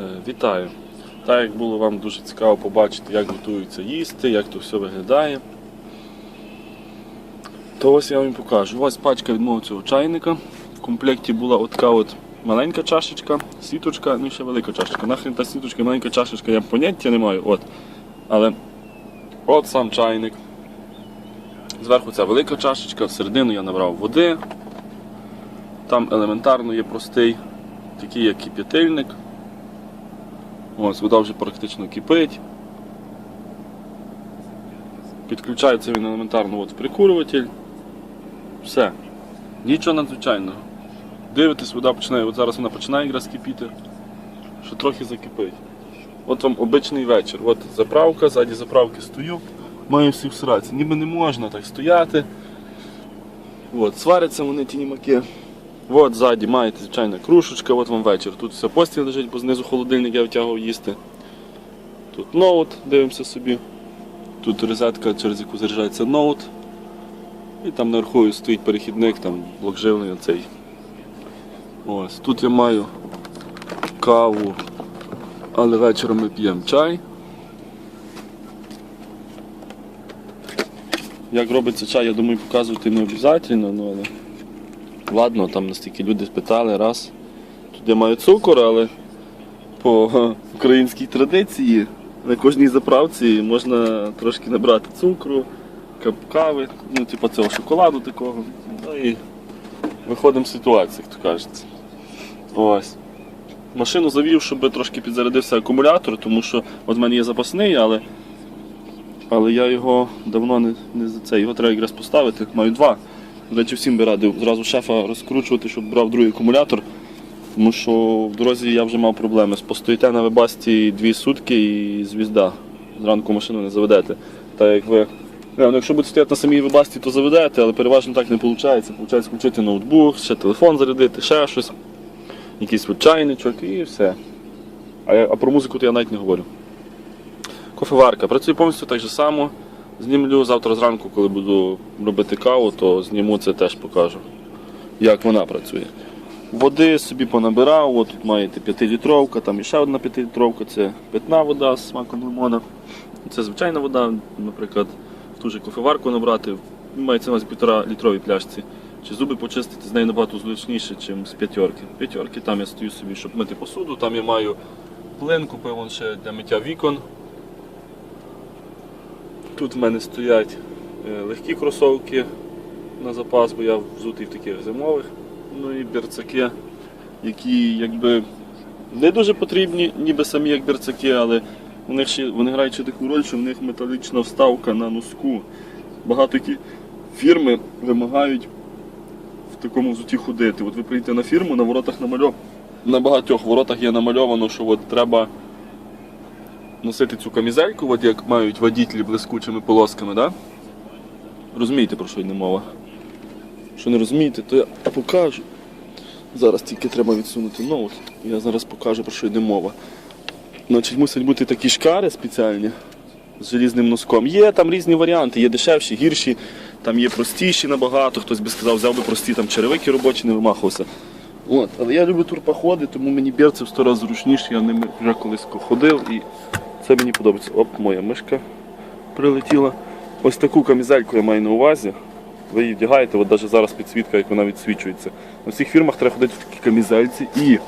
Е, Вітаю! Так як було вам дуже цікаво побачити, як готується їсти, як то все виглядає. То ось я вам покажу. Ось пачка від мого цього чайника. В комплекті була от от маленька чашечка, сіточка, ну ще велика чашечка. Нахрен та сіточка, маленька чашечка, я поняття не маю. От. Але от сам чайник. Зверху ця велика чашечка, всередину я набрав води. Там елементарно є простий, такий як кип'ятильник. Ось, вода вже практично кипить. Підключається він елементарно от в прикурюватель. Все. Нічого надзвичайного. Дивитесь, вода починає, от зараз вона починає якраз кипіти, що трохи закипить. От вам обичний вечір. От заправка, ззаді заправки стою, маю всі всраці. Ніби не можна так стояти. От, сваряться вони ті німаки. От ззаді маєте звичайна кружечка, от вам вечір. Тут все постіль лежить, бо знизу холодильник я втягував їсти. Тут ноут, дивимося собі. Тут розетка, через яку заряджається ноут. І там наверху стоїть перехідник, там блок живлення цей. Ось. Тут я маю каву, але вечором ми п'ємо чай. Як робиться чай, я думаю, показувати не обов'язково, ну, але ладно, там настільки люди спитали, раз. Тут я маю цукор, але по українській традиції на кожній заправці можна трошки набрати цукру, кави, ну, типу цього шоколаду такого. Ну і виходимо з ситуації, як то кажеться. Ось. Машину завів, щоб трошки підзарядився акумулятор, тому що от в мене є запасний, але, але я його давно не, не за це. Його треба якраз поставити. Маю два. До речі, всім би радив зразу шефа розкручувати, щоб брав другий акумулятор. Тому що в дорозі я вже мав проблеми. Постоїте на вебасті дві сутки і звізда. Зранку машину не заведете. Так як ви. Не, ну, якщо будете стояти на самій вебасті, то заведете, але переважно так не виходить. Виходить включити ноутбук, ще телефон зарядити, ще щось, якийсь чайничок і все. А, я- а про музику то я навіть не говорю. Кофеварка. Працює повністю так же само. Знімлю завтра зранку, коли буду робити каву, то зніму це теж покажу, як вона працює. Води собі понабирав, от тут маєте 5-літровка, там ще одна 5-літровка, це питна вода з смаком лимона. Це звичайна вода, наприклад, в ту же кофеварку набрати, мається на 1,5 літровій пляшці. Чи зуби почистити з нею набагато зручніше, ніж з п'ятерки. П'ятерки там я стою собі, щоб мити посуду, там я маю плин, купив ще для миття вікон. Тут в мене стоять е, легкі кросовки на запас, бо я взутий в таких зимових. Ну і берцаки, які якби не дуже потрібні, ніби самі як берцаки, але у них ще, вони грають ще таку роль, що в них металічна вставка на носку. Багато які фірми вимагають в такому взуті ходити. От ви прийдете на фірму, на воротах намальов... на багатьох воротах є намальовано, що от треба носити цю камізельку, от як мають водітелі блискучими полосками, да? Розумієте, про що йде мова? Що не розумієте, то я покажу. Зараз тільки треба відсунути ноут. Я зараз покажу, про що йде мова. Значить, мусять бути такі шкари спеціальні з желізним носком. Є там різні варіанти, є дешевші, гірші, там є простіші набагато. Хтось би сказав, взяв би прості там черевики робочі, не вимахувався. От. Але я люблю турпоходи, тому мені берці в сто разів зручніше, я ними вже колись ходив і це мені подобається. Оп, моя мишка прилетіла. Ось таку камізельку я маю на увазі. Ви її вдягаєте, от навіть зараз підсвітка, як вона відсвічується. На всіх фірмах треба ходити в такій камізельці і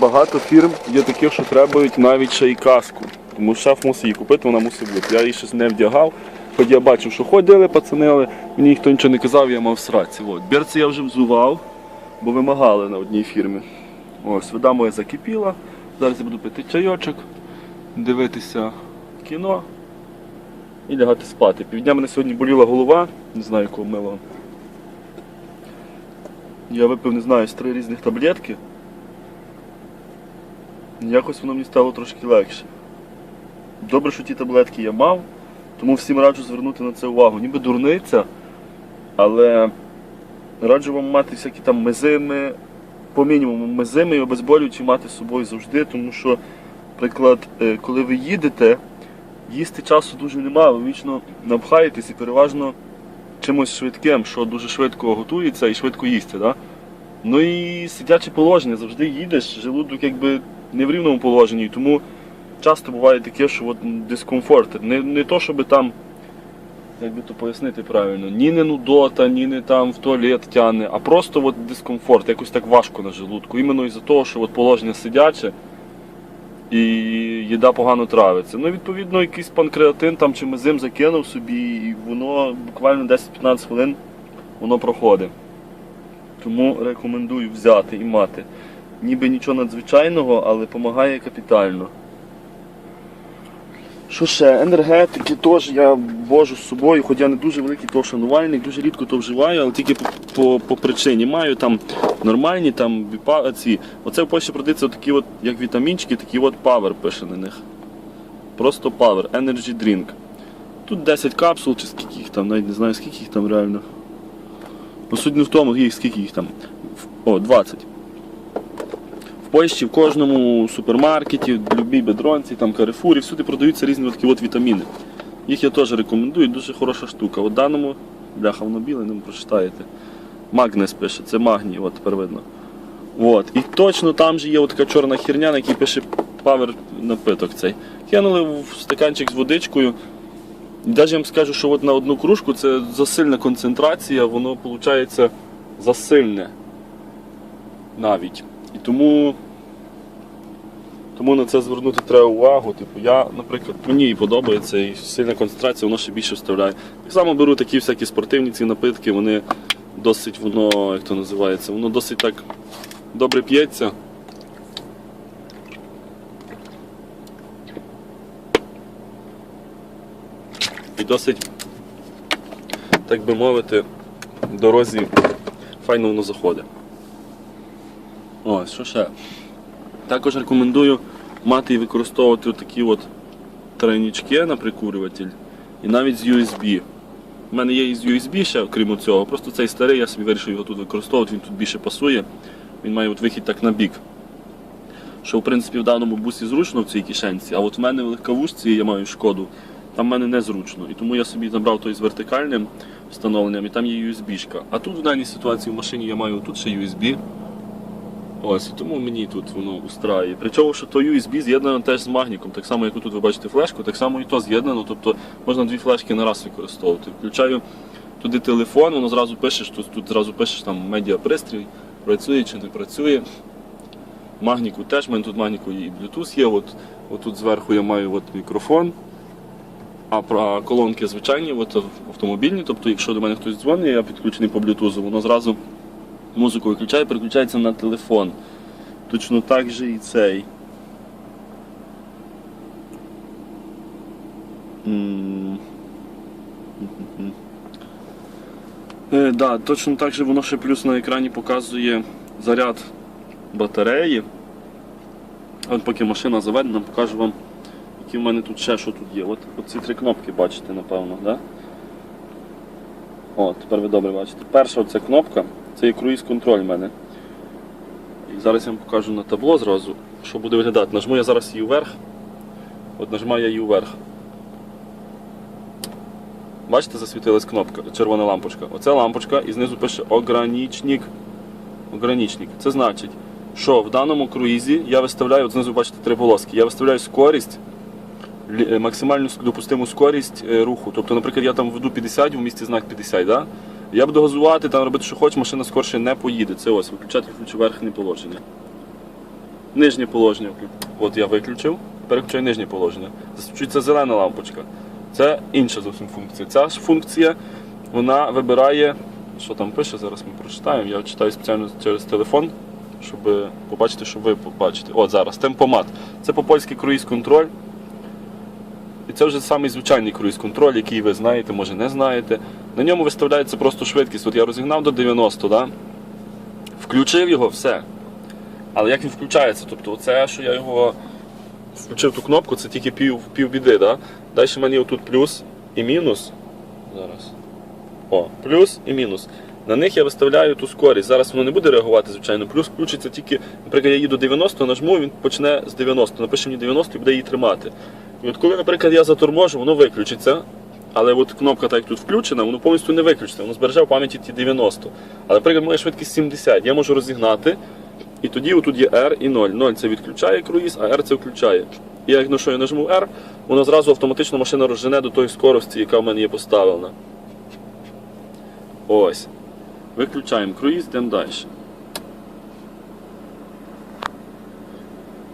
багато фірм є таких, що требують навіть ще й каску. Тому шеф мусить її купити, вона мусить бути. Я її щось не вдягав. Хоч я бачив, що ходили пацани, але мені ніхто нічого не казав, я мав сраці. От. Берці я вже взував, бо вимагали на одній фірмі. Ось, вода моя закипіла. Зараз я буду пити чайочок, дивитися кіно і лягати спати. Півдня мене сьогодні боліла голова, не знаю якого мила. Я випив, не знаю, з три різних таблетки. Якось воно мені стало трошки легше. Добре, що ті таблетки я мав, тому всім раджу звернути на це увагу. Ніби дурниця, але раджу вам мати всякі там мезими, по мінімуму мезими і обезболюючі мати з собою завжди, тому що, наприклад, е, коли ви їдете, їсти часу дуже немає, ви вічно напхаєтесь і переважно чимось швидким, що дуже швидко готується і швидко їсться. Да? Ну і сидяче положення, завжди їдеш, желудок якби не в рівному положенні. Тому часто буває таке, що от дискомфорт. Не, не то, щоб там, як би то пояснити правильно, ні не нудота, ні не там в туалет тягне, а просто от дискомфорт, якось так важко на желудку. Іменно із-за того, що от положення сидяче і їда погано травиться. Ну, відповідно, якийсь панкреатин там чи мезим закинув собі, і воно буквально 10-15 хвилин воно проходить. Тому рекомендую взяти і мати. Ніби нічого надзвичайного, але допомагає капітально. Що ще? Енергетики теж я вожу з собою, хоч я не дуже великий того шанувальник, дуже рідко то вживаю, але тільки по, по, по причині. Маю там нормальні, там віпа- ці. Оце в Польщі продається такі от, як вітамінчики, такі от Power пише на них. Просто Power, Energy Drink. Тут 10 капсул чи скільки їх там, навіть не знаю скільки їх там реально. Ну суть не в тому, скільки їх там. О, 20. Польщі в кожному супермаркеті, в любій бедронці, там Карифурі, всюди продаються різні такі от вітаміни. Їх я теж рекомендую, дуже хороша штука. От даному, бляха, воно біле, не прочитаєте. Магнес пише, це магній, от тепер видно. От. І точно там же є така чорна херня, на якій пише Power напиток цей. Кинули в стаканчик з водичкою. І навіть я вам скажу, що от на одну кружку це засильна концентрація, воно виходить засильне навіть. Тому, тому на це звернути треба увагу. Типу, я, наприклад, мені і подобається, і сильна концентрація, воно ще більше вставляє. Так само беру такі всякі спортивні ці напитки, вони досить воно, як то називається, воно досить так добре п'ється. І досить, так би мовити, дорозі файно воно заходить. Ось, що ще? Також рекомендую мати і використовувати такі от тройнички на прикурюватель і навіть з USB. У мене є і з USB ще, окрім цього. Просто цей старий, я собі вирішив його тут використовувати, він тут більше пасує. Він має от вихід так на бік. Що в принципі в даному бусі зручно в цій кишенці, а от в мене в легковушці я маю шкоду, там в мене незручно. І тому я собі забрав той з вертикальним встановленням і там є USB-шка. А тут в даній ситуації в машині я маю тут ще USB. Ось, і тому мені тут воно устраює. Причому, що то USB з'єднано теж з магніком. Так само, як тут ви бачите флешку, так само і то з'єднано. Тобто можна дві флешки на раз використовувати. Включаю туди телефон, воно зразу пишеш, тут, тут зразу пишеш там медіапристрій, працює чи не працює. Магніку теж, в мене тут магніку і Bluetooth є. От, от тут зверху я маю от мікрофон. А про колонки звичайні, от автомобільні, тобто, якщо до мене хтось дзвонить, я підключений по Bluetooth, воно зразу музику виключає, переключається на телефон. Точно так же і цей. Е, да, точно так же воно ще плюс на екрані показує заряд батареї. От поки машина заведена, покажу вам, які в мене тут ще що тут є. От, от ці три кнопки бачите, напевно, да? О, тепер ви добре бачите. Перша оця кнопка, це є круїз контроль в мене. І зараз я вам покажу на табло зразу, що буде виглядати. Нажму я зараз її вверх. От нажимаю я її вверх. Бачите, засвітилась кнопка, червона лампочка. Оця лампочка і знизу пише ограничник. Ограничник. Це значить, що в даному круїзі я виставляю, от знизу бачите три полоски, я виставляю скорість, максимальну допустиму скорість е, руху. Тобто, наприклад, я там веду 50, в місті знак 50, да? Я буду газувати, там робити, що хочу, машина скорше не поїде. Це ось виключати включу верхнє положення. Нижнє положення. От я виключив, переключаю нижнє положення. Засвічується зелена лампочка. Це інша зовсім функція. Ця ж функція вона вибирає, що там пише, зараз ми прочитаємо. Я читаю спеціально через телефон, щоб побачити, що ви побачите. От зараз, темпомат. Це по-польськи круїз-контроль. І це вже самий звичайний круїз-контроль, який ви знаєте, може не знаєте. На ньому виставляється просто швидкість. От я розігнав до 90, да? включив його, все. Але як він включається? Тобто, оце, що я його включив ту кнопку, це тільки пів, пів біди. Да? Далі в мене тут плюс і мінус. Зараз. О, плюс і мінус. На них я виставляю ту скорість. Зараз воно не буде реагувати, звичайно. Плюс включиться тільки, наприклад, я їду 90, нажму, він почне з 90. Напише мені 90 і буде її тримати. І от коли, наприклад, я заторможу, воно виключиться. Але от кнопка, так як тут включена, воно повністю не виключиться, воно збереже в пам'яті ті 90. Але, наприклад, моя швидкість 70, я можу розігнати І тоді отут є R і 0. 0 це відключає круїз, а R це включає. І як ну що я нажму R, воно зразу автоматично машина розжене до тої скорості, яка в мене є поставлена. Ось. Виключаємо круїз, йдемо далі.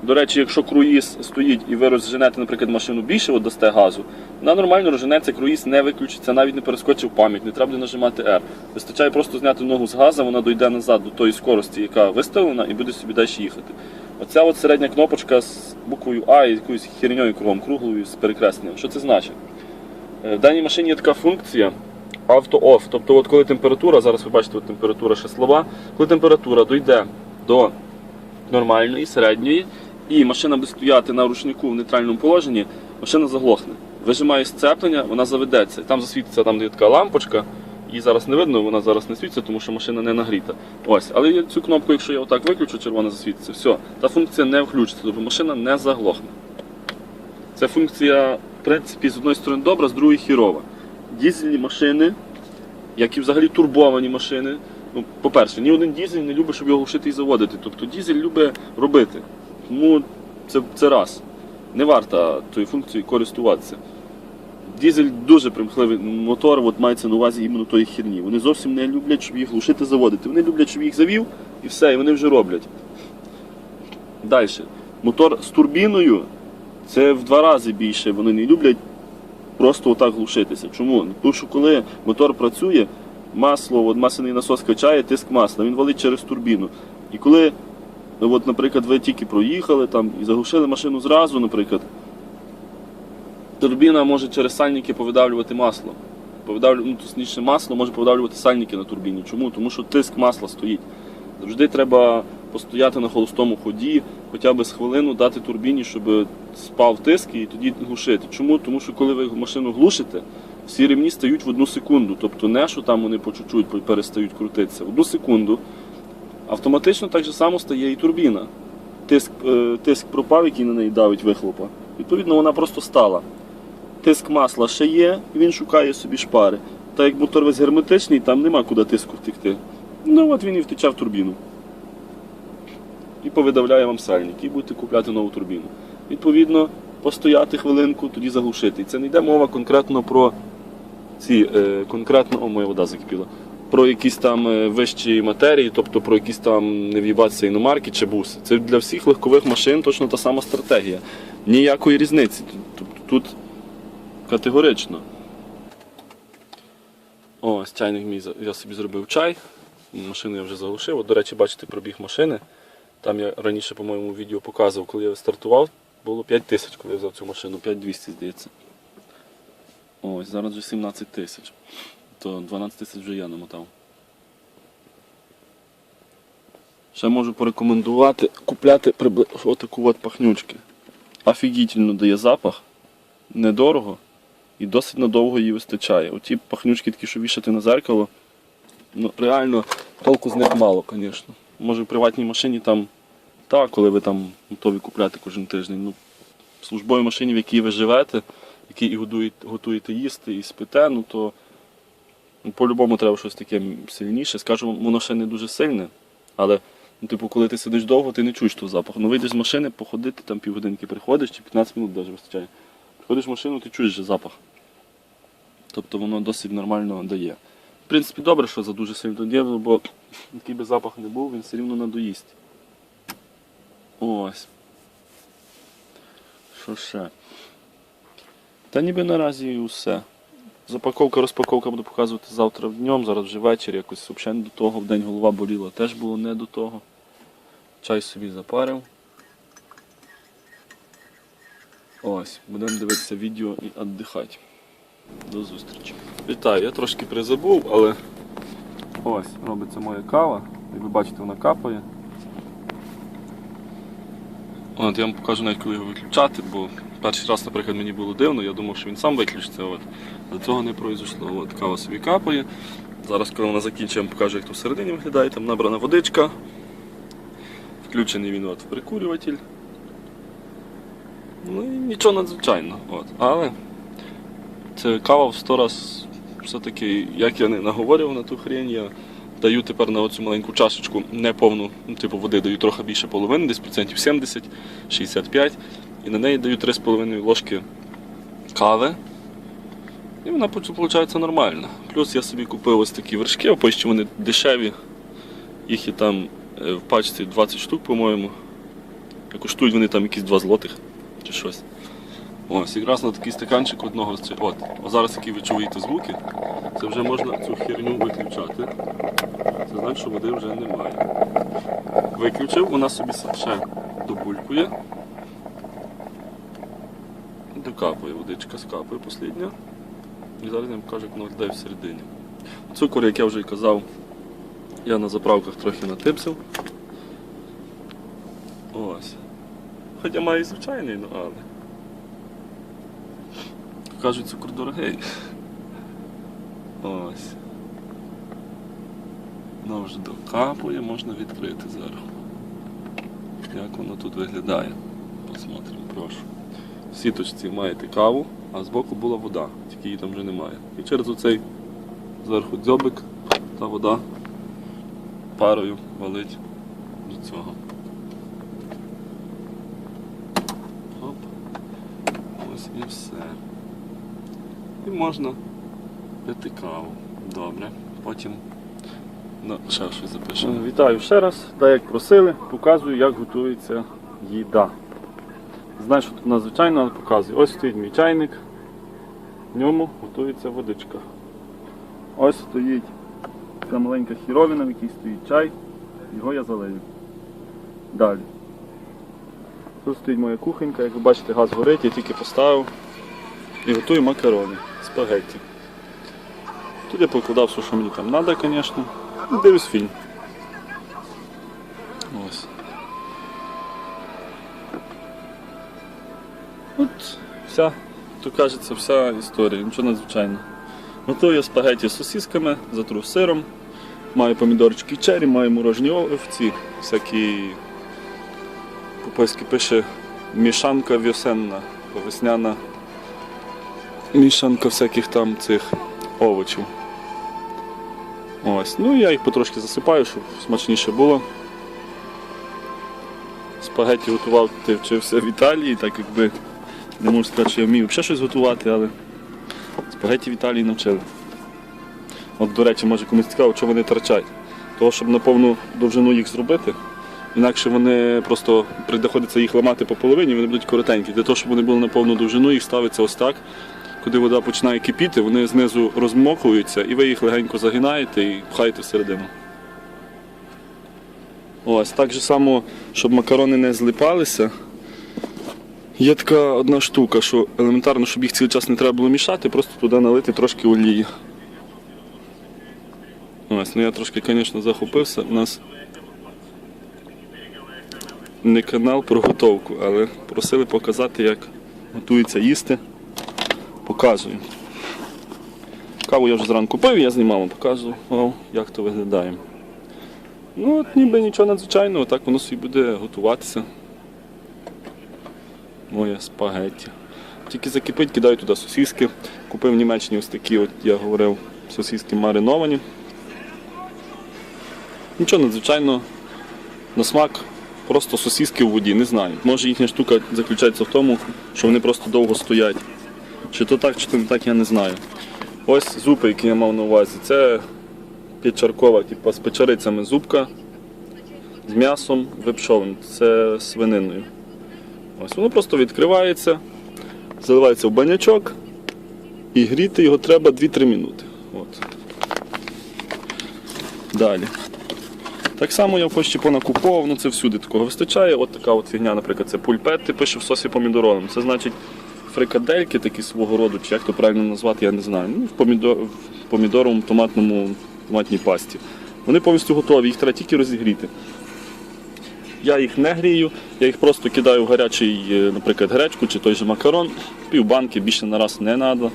До речі, якщо круїз стоїть і ви розженете, наприклад, машину більше, дасте газу, вона нормально розженеться, круїз не виключиться, навіть не перескочив пам'ять, не треба буде нажимати R. Вистачає просто зняти ногу з газу, вона дойде назад до тої скорості, яка виставлена, і буде собі далі їхати. Оця от середня кнопочка з буквою А і якоюсь херньою кругом, круглою з перекресленням. Що це значить? Е, В даній машині є така функція авто-офф. Тобто, от коли температура, зараз ви бачите, от температура ще слова, коли температура дойде до нормальної, середньої, і машина буде стояти на ручнику в нейтральному положенні, машина заглохне. Вижимає сцеплення, вона заведеться. Там засвітиться там де така лампочка. Її зараз не видно, вона зараз не світиться, тому що машина не нагріта. Ось, але цю кнопку, якщо я отак виключу, червона засвітиться, все, та функція не включиться, тобто машина не заглохне. Ця функція, в принципі, з одної сторони добра, з другої хірова. Дізельні машини, як і взагалі турбовані машини. Ну, по-перше, ні один дізель не любить, щоб його глушити і заводити. Тобто дізель любить робити. Тому це, це раз. Не варто тою функцією користуватися. Дізель дуже примхливий мотор, от мається на увазі іменно тої херні. Вони зовсім не люблять, щоб їх глушити, заводити. Вони люблять, щоб їх завів і все, і вони вже роблять. Далі. Мотор з турбіною це в два рази більше. Вони не люблять просто отак глушитися. Чому? Тому що коли мотор працює, масло, от масляний насос качає тиск масла, він валить через турбіну. І коли, ну, от, наприклад, ви тільки проїхали там і заглушили машину зразу, наприклад, турбіна може через сальники повидавлювати масло. Повидавлю, ну, точніше, масло може повидавлювати сальники на турбіні. Чому? Тому що тиск масла стоїть. Завжди треба постояти на холостому ході, хоча б з хвилину дати турбіні, щоб спав тиск і тоді глушити. Чому? Тому що коли ви машину глушите, всі ремні стають в одну секунду. Тобто не що там вони по чуть-чуть перестають крутитися. В одну секунду автоматично так же само стає і турбіна. Тиск, е, тиск пропав, який на неї давить вихлопа. Відповідно, вона просто стала. Тиск масла ще є, і він шукає собі шпари. Та як мотор весь герметичний, там нема куди тиску втекти. Ну от він і втече в турбіну. І повидавляє вам сальник, і будете купляти нову турбіну. Відповідно, постояти хвилинку, тоді заглушити. І це не йде мова конкретно про ці, е, конкретно, о, моя вода закипіла, про якісь там е, вищі матерії, тобто про якісь там не в'їбатися іномарки чи буси. Це для всіх легкових машин точно та сама стратегія. Ніякої різниці. Тобто тут категорично. Ось чайник мій я собі зробив чай. Машину я вже заглушив. От, до речі, бачите пробіг машини. Там я раніше, по-моєму, відео показував, коли я стартував, було 5 тисяч, коли я взяв цю машину, 5200, здається. Ось, зараз вже 17 тисяч. То 12 тисяч вже я намотав. Ще можу порекомендувати купляти отаку от пахнючки. Офігітельно дає запах, недорого і досить надовго її вистачає. Оті пахнючки такі, що вішати на зеркало, ну реально толку з них мало, звісно. Може в приватній машині там так, коли ви там готові купляти кожен тиждень. Ну, службовій машині, в якій ви живете, в якій і годуєте, готуєте їсти і спите, ну то по-любому треба щось таке сильніше. Скажу, воно ще не дуже сильне, але ну, типу, коли ти сидиш довго, ти не чуєш того запаху. Ну вийдеш з машини, походити, там півгодинки приходиш, чи 15 минут навіть вистачає. Приходиш в машину, ти чуєш вже запах. Тобто воно досить нормально дає. В принципі, добре, що за дуже сильно дає, бо який би запах не був, він все рівно надоїсть. Ось. Що ще? Та ніби наразі і усе. Запаковка, розпаковка буду показувати завтра днем, зараз вже вечір, якось взагалі не до того, в день голова боліла, теж було не до того. Чай собі запарив. Ось, будемо дивитися відео і віддихати. До зустрічі. Вітаю, я трошки призабув, але ось робиться моя кава. Як ви бачите, вона капає. От, я вам покажу навіть коли його виключати, бо перший раз, наприклад, мені було дивно, я думав, що він сам виключиться. От. Але цього не пройшло. От, кава собі капає. Зараз, коли вона закінчить, я покажу, як тут всередині виглядає. Там набрана водичка. Включений він от, в прикурюватель. Ну і нічого надзвичайного. Але це кава в 100 раз все-таки, як я не наговорював на ту хрень, я Даю тепер на оцю маленьку чашечку неповну, ну, типу води даю трохи більше половини, десь процентів 70, 65. І на неї даю 3,5 ложки кави. І вона виходить нормальна. Плюс я собі купив ось такі вершки, опище вони дешеві. Їх є там е, в пачці 20 штук, по-моєму. І Коштують вони там якісь 2 злотих чи щось. Ось, якраз на такий стаканчик одного з. От, а зараз, які ви чуєте звуки, це вже можна цю херню виключати. Це значить, що води вже немає. Виключив, вона собі ще добулькує. Докапує водичка, скапує послідня. І зараз як воно виглядає всередині. Цукор, як я вже й казав, я на заправках трохи натипсив. Ось. Хоча має і звичайний, ну але. Кажуть, цукор дорогий. Ось. Воно вже докапує, можна відкрити зараз. Як воно тут виглядає? Посмотримо, прошу. Сіточці маєте каву, а збоку була вода, тільки її там вже немає. І через оцей зверху дзьобик та вода парою валить до цього. Оп. Ось і все. І можна пити каву. Добре. Потім ну, ще щось запишемо. Вітаю ще раз. Так як просили, показую, як готується їда. Знаєш, тут надзвичайно але показую. Ось стоїть мій чайник, в ньому готується водичка. Ось стоїть ця маленька хіровина, в якій стоїть чай, його я залию. Далі. Тут стоїть моя кухонька, як ви бачите, газ горить, я тільки поставив і готую макарони, спагетті. Тут я покладав все, що мені там треба, звісно. Дивлюсь фільм. Ось. От вся, то кажеться, вся історія, нічого надзвичайного. Готую спагеті з сосисками, затру сиром, маю помідорчики чері, маю морожні овці, всякі по-польськи пише мішанка весенна, весняна мішанка всяких там цих овочів. Ось. Ну я їх потрошки засипаю, щоб смачніше було. Спагеті готував, ти вчився в Італії, так якби не можу сказати, що я вмію ще щось готувати, але спагеті в навчили. От, до речі, може комусь цікаво, що вони торчать. Того, щоб на повну довжину їх зробити. Інакше вони просто приходиться їх ламати по половині, вони будуть коротенькі. Для того, щоб вони були на повну довжину, їх ставиться ось так. Куди вода починає кипіти, вони знизу розмокуються і ви їх легенько загинаєте і пхаєте всередину. Ось так же само, щоб макарони не злипалися. Є така одна штука, що елементарно, щоб їх цілий час не треба було мішати, просто туди налити трошки олії. Ось, ну я трошки, звісно, захопився. У нас не канал про готовку, але просили показати, як готується їсти. Показую. Каву я вже зранку пив, я знімав, показував, як то виглядає. Ну, от ніби нічого надзвичайного, так воно собі буде готуватися. Моє спагетті. Тільки закипить, кидаю туди сосиски. Купив в Німеччині ось такі, от я говорив, сосиски мариновані. Нічого надзвичайного. На смак просто сосиски в воді, не знаю. Може їхня штука заключається в тому, що вони просто довго стоять. Чи то так, чи то не так, я не знаю. Ось зупи, які я мав на увазі. Це підчаркова, типу, з печерицями зубка, з м'ясом випшовим, це свининою. Ось воно просто відкривається, заливається в банячок і гріти його треба 2-3 минути. От. Далі. Так само я в пошті понакуповував, ну це всюди такого вистачає. От така от фігня, наприклад, це пульпети пише в сосі помідоровим. Це значить фрикадельки такі свого роду, чи як то правильно назвати, я не знаю. Ну, в, помідор, в помідоровому томатному томатній пасті. Вони повністю готові, їх треба тільки розігріти. Я їх не грію, я їх просто кидаю в гарячий, е, наприклад, гречку чи той же макарон, пів банки більше на раз не треба.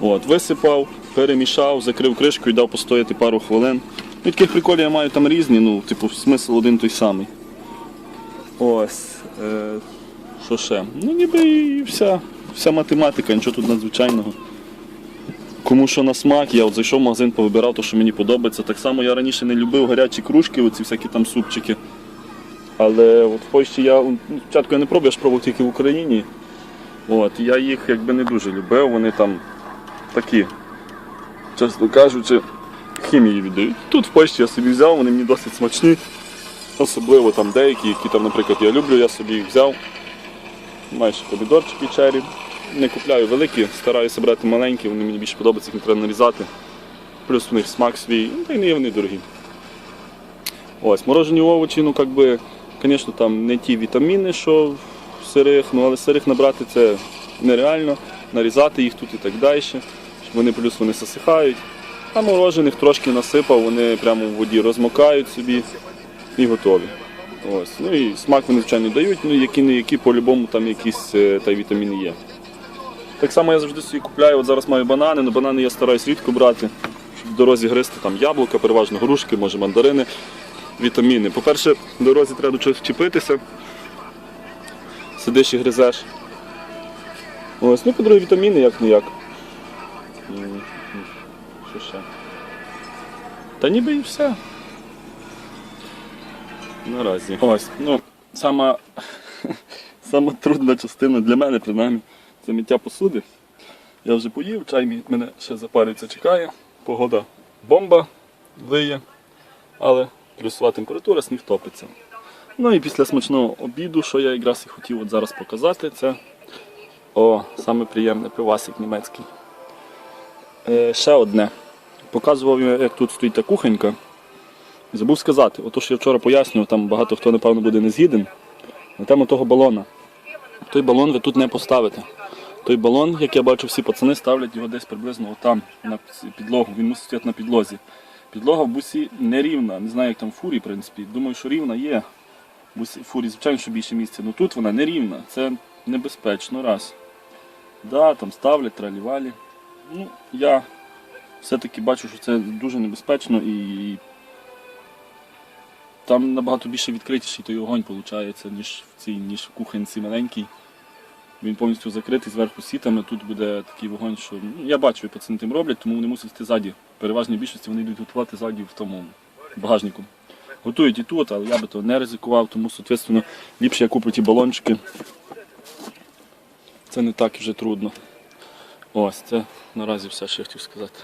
От, висипав, перемішав, закрив кришку і дав постояти пару хвилин. Ну, таких приколів я маю там різні, ну, типу, смисл один той самий. Ось. Е, що ще? Ну, ніби і вся, вся математика, нічого тут надзвичайного. Кому що на смак, я от зайшов в магазин, повибирав те, що мені подобається. Так само я раніше не любив гарячі кружки, оці всякі там супчики. Але от в Польщі я ну, спочатку я не пробував, я ж пробував тільки в Україні. От, я їх якби не дуже любив, вони там такі, чесно кажучи, хімії віддають. Тут в Польщі я собі взяв, вони мені досить смачні. Особливо там деякі, які там, наприклад, я люблю, я собі їх взяв. Майже помідорчики чері. Не купляю великі, стараюся брати маленькі, вони мені більше подобаються, їх не треба нарізати. Плюс у них смак свій, та й не вони дорогі. Ось, морожені овочі, ну як би, звісно, там не ті вітаміни, що в сирих, ну але сирих набрати це нереально, нарізати їх тут і так далі. щоб Вони плюс вони засихають. А морожених трошки насипав, вони прямо в воді розмокають собі і готові. Ось. Ну і смак вони, звичайно, дають, ну які не які, по-любому там якісь е, та вітаміни є. Так само я завжди собі купляю, от зараз маю банани, але банани я стараюсь рідко брати, щоб в дорозі гристи там яблука, переважно грушки, може мандарини, вітаміни. По-перше, в дорозі треба до чогось вчепитися, сидиш і гризеш. Ось, ну, по-друге, вітаміни як не як. Що ще? Та ніби і все. Наразі. Ось, ну, сама, сама трудна частина для мене, принаймні, це миття посуди. Я вже поїв, чай мене ще запарюється, чекає. Погода бомба, виє, але плюсова температура, сніг топиться. Ну і після смачного обіду, що я якраз і хотів от зараз показати, це о, саме приємне пивасик німецький. Е, ще одне. Показував я, як тут стоїть та кухонька. Забув сказати, ото що я вчора пояснював, там багато хто, напевно, буде не згіден. На тему того балона. Той балон ви тут не поставите. Той балон, як я бачу, всі пацани ставлять його десь приблизно отам, на підлогу. Він мусить стояти на підлозі. Підлога в бусі не рівна. Не знаю, як там в фурі, в принципі. Думаю, що рівна є. В фурі, звичайно, що більше місця. але тут вона не рівна. Це небезпечно раз. Да, там ставлять, тралівалі. Ну, я все-таки бачу, що це дуже небезпечно і там набагато більше відкритіший той огонь виходить, ніж в цій, ніж в кухонці маленькій. Він повністю закритий зверху сітами. Тут буде такий вогонь, що ну, я бачу, пацани тим роблять, тому вони мусять йти ззаді. Переважній більшості вони йдуть готувати ззаді в тому багажнику. Готують і тут, але я би то не ризикував, тому, соответственно, ліпше я куплю ті балончики. Це не так вже трудно. Ось, це наразі все, що я хотів сказати.